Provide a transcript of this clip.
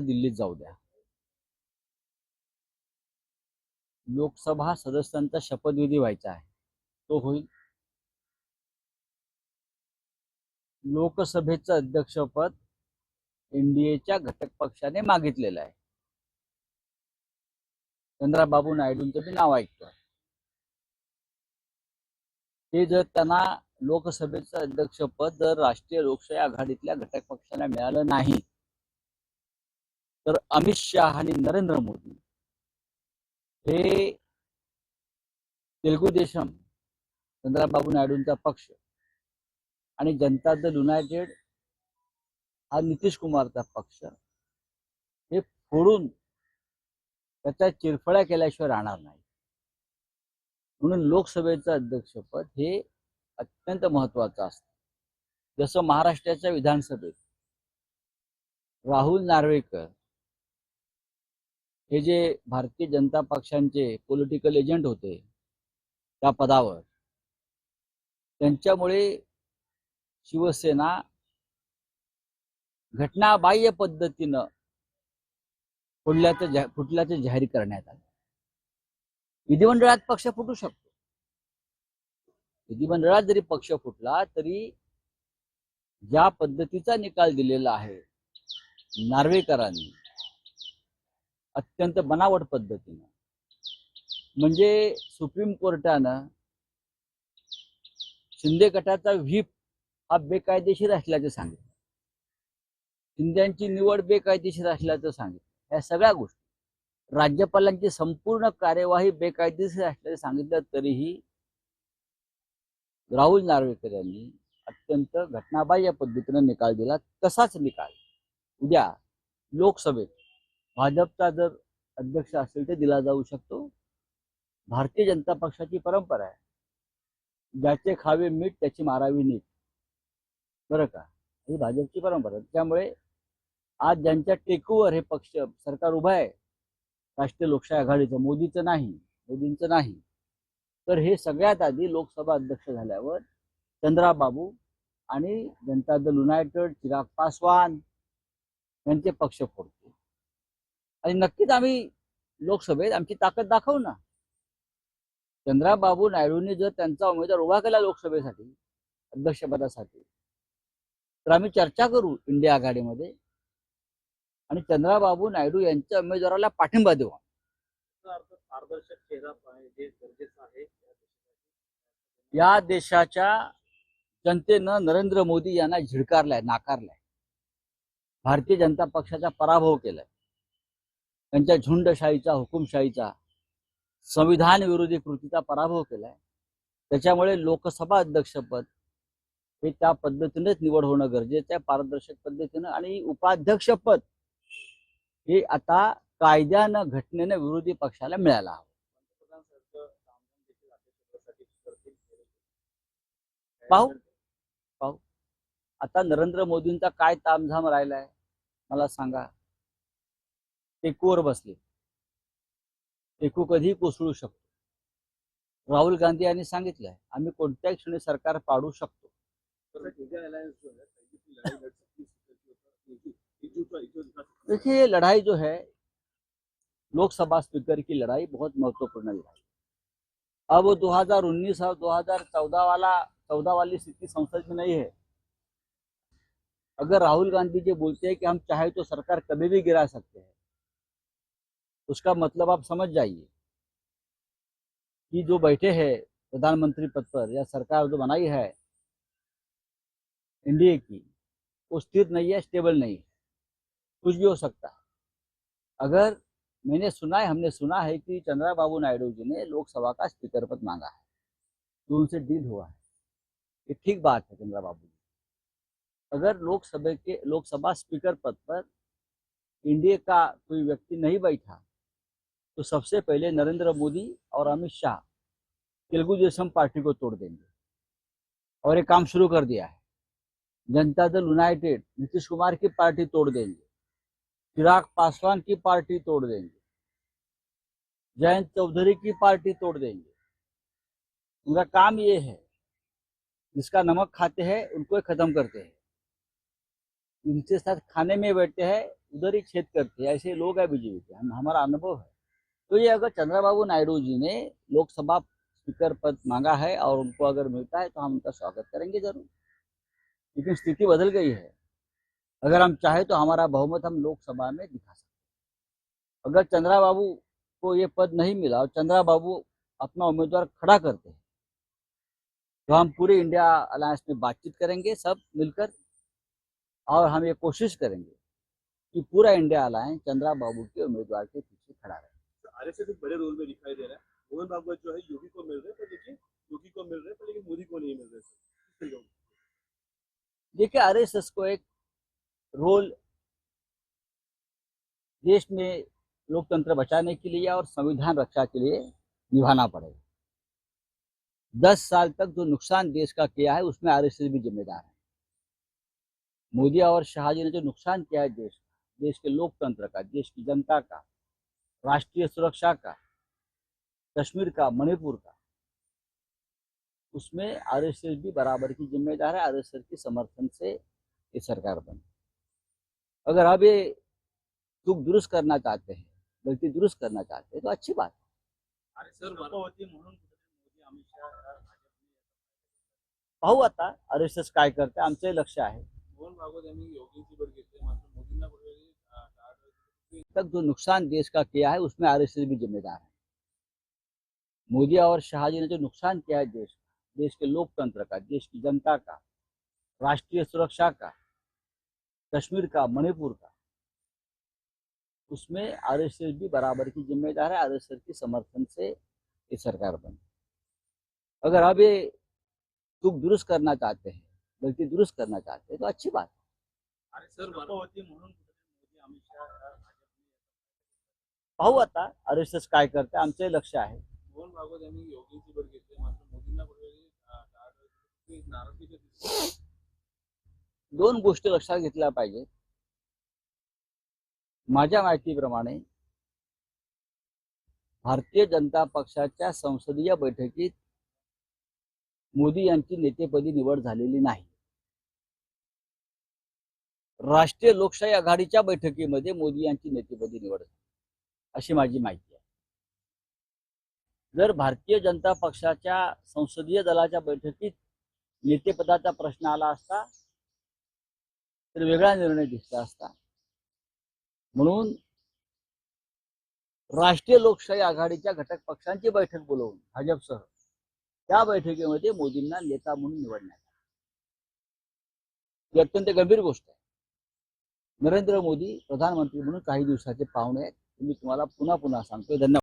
दिल्लीत जाऊ द्या. लोकसभा सदस्यांचा शपथविधी व्हायचा आहे. तो होईल. लोकसभेचं अध्यक्षपद एनडीएच्या घटक पक्षाने मागितलेलं आहे. चंद्राबाबू नायडूंचं मी नाव ऐकतोय. ते जर त्यांना लोकसभेचं अध्यक्षपद जर राष्ट्रीय लोकशाही आघाडीतल्या घटक पक्षाला मिळालं नाही तर अमित शहा आणि नरेंद्र मोदी हे तेलगू देशम चंद्राबाबू नायडूंचा पक्ष आणि जनता दल युनायटेड हा नितीश कुमारचा पक्ष. हे फोडून त्याच्या चिरफळ्या केल्याशिवाय राहणार नाही. म्हणून लोकसभेचं अध्यक्षपद हे अत्यंत महत्वाचं असतं. जसं महाराष्ट्राच्या विधानसभेत राहुल नार्वेकर हे जे भारतीय जनता पक्षांचे पॉलिटिकल एजंट होते त्या पदावर. त्यांच्यामुळे शिवसेना घटनाबाह्य पद्धतीनं फुटल्याचं जा फुटल्याचं जाहीर करण्यात आलं. विधिमंडळात पक्ष फुटू शकतो. विधिमंडळात जरी पक्ष फुटला तरी ज्या पद्धतीचा निकाल दिलेला आहे नार्वेकरांनी अत्यंत बनावट पद्धतीनं. म्हणजे सुप्रीम कोर्टानं शिंदे गटाचा व्हीप हा बेकायदेशीर असल्याचं सांगितलं. शिंद्यांची निवड बेकायदेशीर असल्याचं सांगितलं. या सगळ्या गोष्टी. राज्यपालांची संपूर्ण कार्यवाही बेकायदेशीर असल्याचं सांगितलं तरीही राहुल नार्वेकर यांनी अत्यंत घटनाबाह्य पद्धतीनं निकाल दिला. तसाच निकाल उद्या लोकसभेत भाजपचा जर अध्यक्ष असेल तर दिला जाऊ शकतो. भारतीय जनता पक्षाची परंपरा आहे. ज्याचे खावे मीठ त्याची मारावी नीट. बरं का? ही भाजपची परंपरा त्यामुळे आज ज्यांच्या टेकूवर हे पक्ष सरकार उभं आहे राष्ट्रीय लोकशाही आघाडीचं मोदीचं नाही मोदींचं नाही तर हे सगळ्यात आधी लोकसभा अध्यक्ष झाल्यावर चंद्राबाबू आणि जनता दल युनायटेड चिराग पासवान यांचे पक्ष फोडतो आणि नक्कीच आम्ही लोकसभेत आमची ताकद दाखवू ना. चंद्राबाबू नायडूंनी जर त्यांचा उमेदवार उभा केला लोकसभेसाठी अध्यक्षपदासाठी तर आम्ही चर्चा करू इंडिया आघाडीमध्ये. आणि चंद्राबाबू नायडू यांच्या उमेदवाराला पाठिंबा देऊ पारदर्शक चेहरा पाहिजे गरजेचं आहे. या देशाच्या जनतेनं नरेंद्र मोदी यांना झिडकारलाय नाकारलाय. भारतीय जनता पक्षाचा पराभव केलाय. त्यांच्या झुंडशाहीचा हुकुमशाहीचा संविधान विरोधी कृतीचा पराभव केलाय. त्याच्यामुळे लोकसभा अध्यक्षपद हे त्या पद्धतीनेच निवड होणं गरजेचं आहे पारदर्शक पद्धतीनं. आणि उपाध्यक्षपद हे आता कायद्यानं घटनेनं विरोधी पक्षाला मिळायला हवं. पाहू. पाहू. आता नरेंद्र मोदींचा काय तामझाम राहिलाय मला सांगा. टेकूवर बसले. टेकू कधीही कोसळू शकतो. राहुल गांधी यांनी सांगितलंय आम्ही कोणत्याही क्षणी सरकार पाडू शकतो. देखिए लड़ाई जो है लोकसभा स्पीकर की लड़ाई बहुत महत्त्वपूर्ण लड़ाई अब 2019 और 2014 वाला चौदह वाली स्थिति संसद में नहीं है। अगर राहुल गांधी जी बोलते हैं कि हम चाहे तो सरकार कभी भी गिरा सकते हैं उसका मतलब आप समझ जाइए कि जो बैठे हैं प्रधानमंत्री पद पर या सरकार जो बनाई है एनडीए की, वो स्थिर नहीं है, स्टेबल नहीं है। कुछ भी हो सकता है। अगर मैंने सुना है, हमने सुना है कि चंद्राबाबू नायडू जी ने लोकसभा का स्पीकर पद मांगा है। जो उनसे डील हुआ है। ये ठीक बात है चंद्राबाबू जी। अगर लोकसभा के, लोकसभा स्पीकर पद पर इंडिया का कोई व्यक्ति नहीं बैठा तो सबसे पहले नरेंद्र मोदी और अमित शाह तेलुगु देशम पार्टी को तोड़ देंगे। और ये काम शुरू कर दिया है। जनता दल यूनाइटेड नीतीश कुमार की पार्टी तोड़ देंगे। चिराग पासवान की पार्टी तोड़ देंगे। जयंत चौधरी की पार्टी तोड़ देंगे। उनका काम ये है, जिसका नमक खाते हैं, उनको खत्म करते हैं। इनके साथ खाने में बैठते हैं, उधर ही छेद करते हैं। ऐसे लोग हैं बीजेपी के। हम, हमारा अनुभव है। तो ये अगर चंद्रबाबू नायडू जी ने लोकसभा स्पीकर पद मांगा है और उनको अगर मिलता है तो हम उनका स्वागत करेंगे ज़रूर। लेकिन स्थिति बदल गई है। अगर हम चाहे तो हमारा बहुमत हम लोकसभा में दिखा सकते अगर चंद्रा बाबू को ये पद नहीं मिला और चंद्रा बाबू अपना उम्मीदवार खड़ा करते हैं तो हम पूरे इंडिया अलायंस में बातचीत करेंगे सब मिलकर और हम ये कोशिश करेंगे कि पूरा इंडिया अलायंस चंद्रा बाबू के उम्मीदवार के पीछे खड़ा रहे। बड़े रोल में दिखाई दे रहा है। मोहन भागवत जो है, योगी को मिल रहे हैं, पर देखिए, योगी को मिल रहे हैं, पर लेकिन मोदी को नहीं मिल रहे किस तरीके का? देखिए आरएसएस को एक रोल देश में लोकतंत्र बचाने के लिए और संविधान रक्षा के लिए निभाना पड़ेगा। दस साल तक जो नुकसान देश का किया है, उसमें आरएसएस भी जिम्मेदार है। मोदी और शाहजी ने जो नुकसान किया है देश का, देश के लोकतंत्र का, देश की जनता का राष्ट्रीय सुरक्षा का? कश्मीर का? मणिपुर का? उसमें आरएसएस भी बराबर की जिम्मेदार है आरएसएस के समर्थन से ये सरकार बनी। अगर आप ये चूक दुरुस्त करना चाहते हैं गलती दुरुस्त करना चाहते हैं तो अच्छी बात है। पाहू आता आरएसएस काय करते आमचंही लक्ष आहे. तक जो नुकसान देश का किया है, उसमें आरएसएस भी जिम्मेदार है। मोदी और शाह जी ने जो नुकसान किया है देश का, देश के लोकतंत्र का, देश की जनता का, राष्ट्रीय सुरक्षा का, कश्मीर का, मणिपुर का, उसमें आरएसएस भी बराबर की जिम्मेदार है, आरएसएस के समर्थन से ये सरकार बनी। अगर आप ये चूक दुरुस्त करना चाहते हैं, गलती दुरुस्त करना चाहते हैं तो अच्छी बात है। पाहू आता आरएसएस काय करते आमचंही लक्ष आहे. दोन गोष्टी लक्षात घेतल्या पाहिजेत. माझ्या माहितीप्रमाणे भारतीय जनता पक्षाच्या संसदीय बैठकीत मोदी यांची नेतेपदी निवड झालेली नाही. राष्ट्रीय लोकशाही आघाडीच्या बैठकीमध्ये मोदी यांची नेतेपदी निवड झाली. अशी माझी माहिती आहे. जर भारतीय जनता पक्षाच्या संसदीय दलाच्या बैठकीत नेतेपदाचा प्रश्न आला असता तर वेगळा निर्णय दिसला असता. म्हणून राष्ट्रीय लोकशाही आघाडीच्या घटक पक्षांची बैठक बोलवून भाजपसह त्या बैठकीमध्ये मोदींना नेता म्हणून निवडण्यात ही अत्यंत गंभीर गोष्ट आहे. नरेंद्र मोदी प्रधानमंत्री म्हणून काही दिवसाचे पाहुणे आहेत. मी तुम्हाला पुन्हा पुन्हा सांगतोय. धन्यवाद.